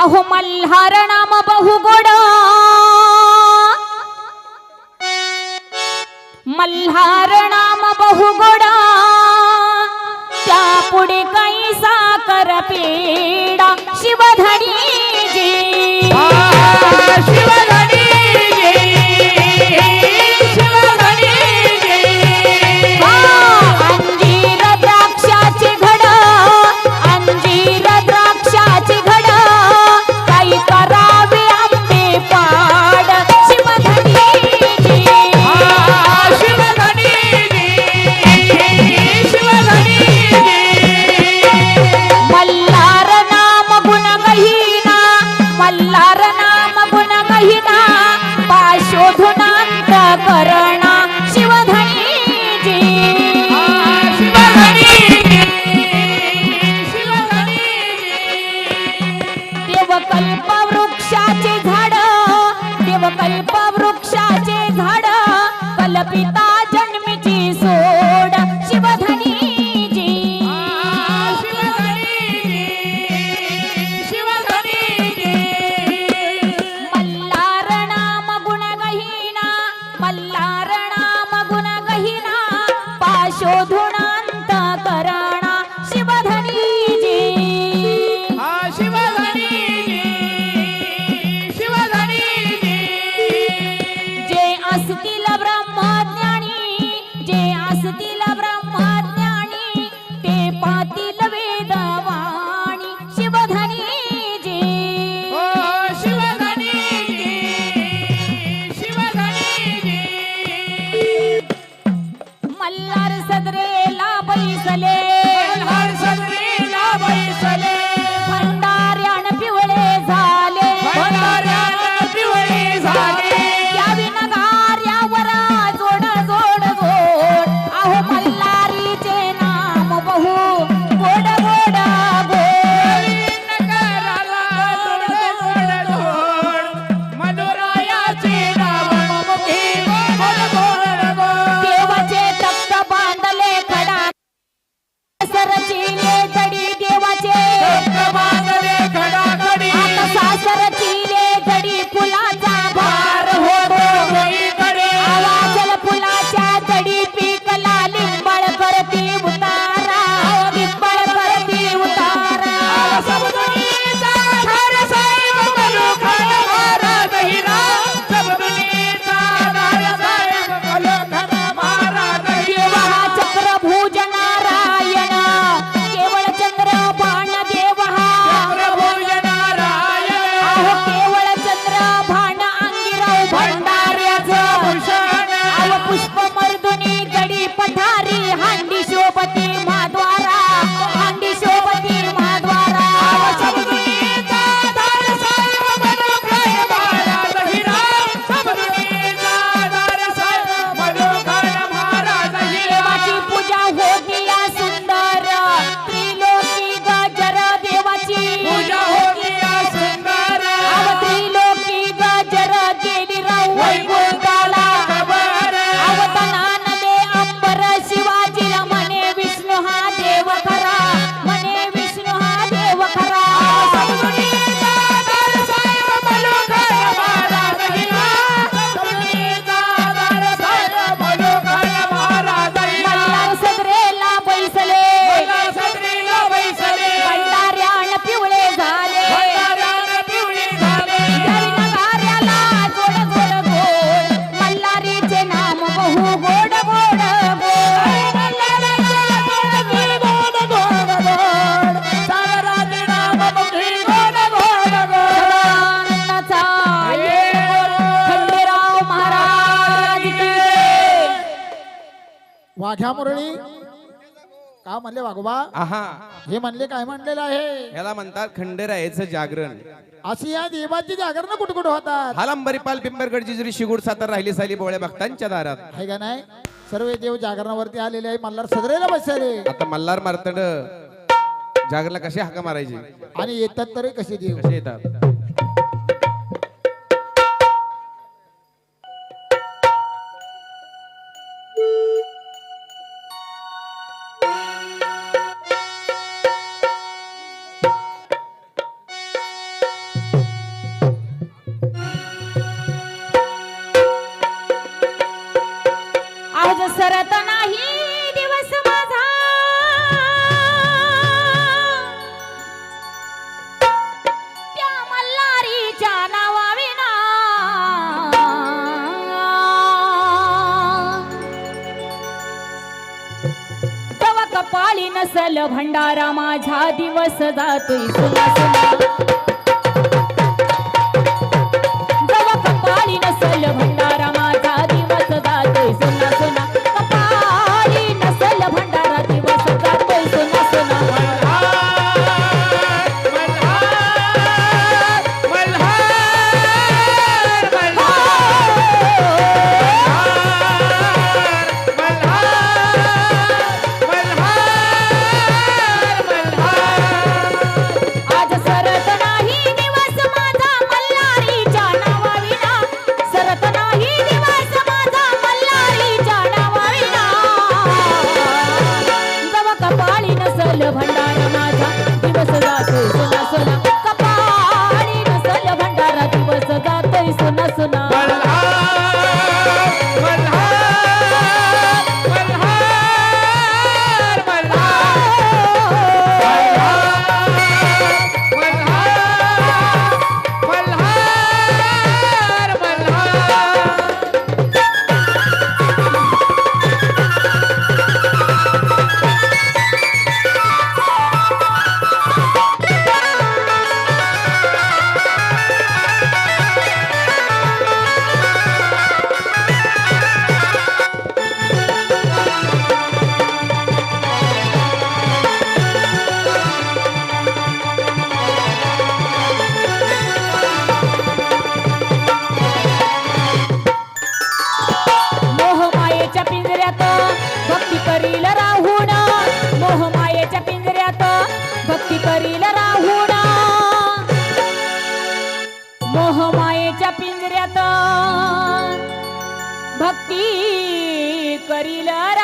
अहो मल्हार नाम बहुगोड मल्हार नाम बहुगोड त्या पुढे कैसा करपेडा? शिवधणी माझ्या मुरळी. का म्हणले वाघोबा? आहा. हे म्हणले काय म्हणलेलं आहे? ह्याला म्हणतात खंडेरायचं जागरण. अशी या देवाची जागरण कुठ कुठं होतात? हालंबरीपाल पिंपरगडची जरी शिगूड सातार राहिली साली बोळ्या भक्तांच्या दारात. आहे का नाही? सर्व देव जागरणावरती आलेले आहे. मल्हार सदरेला बसले आता मल्हार मारतड. जागरला कसे हाका मारायचे? आणि येतात तरी कसे देव? येतात? चल भंडारा माझा दिवस जातोय सुना सुना करीला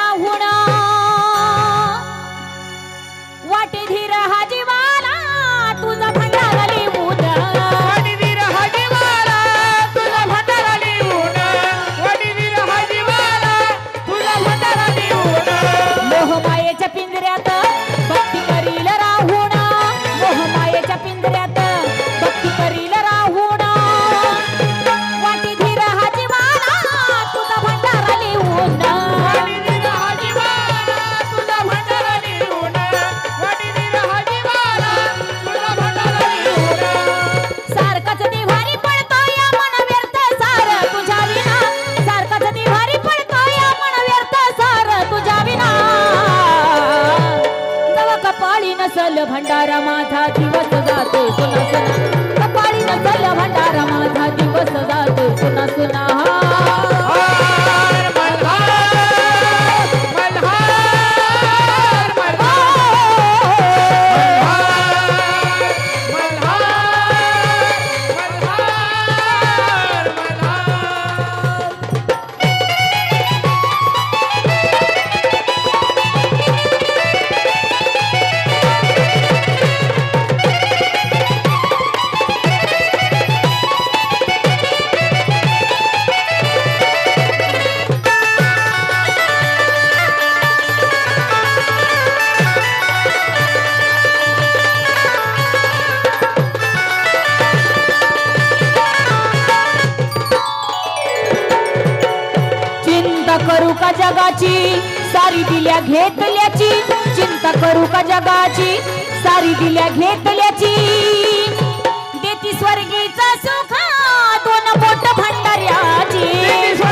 जगाची सारी दिल्या घेतल्याची चिंता करू का जगाची? सारी दिल्या घेतल्याची. देती स्वर्गीचा सुखा दोन पोट भंडाऱ्याची.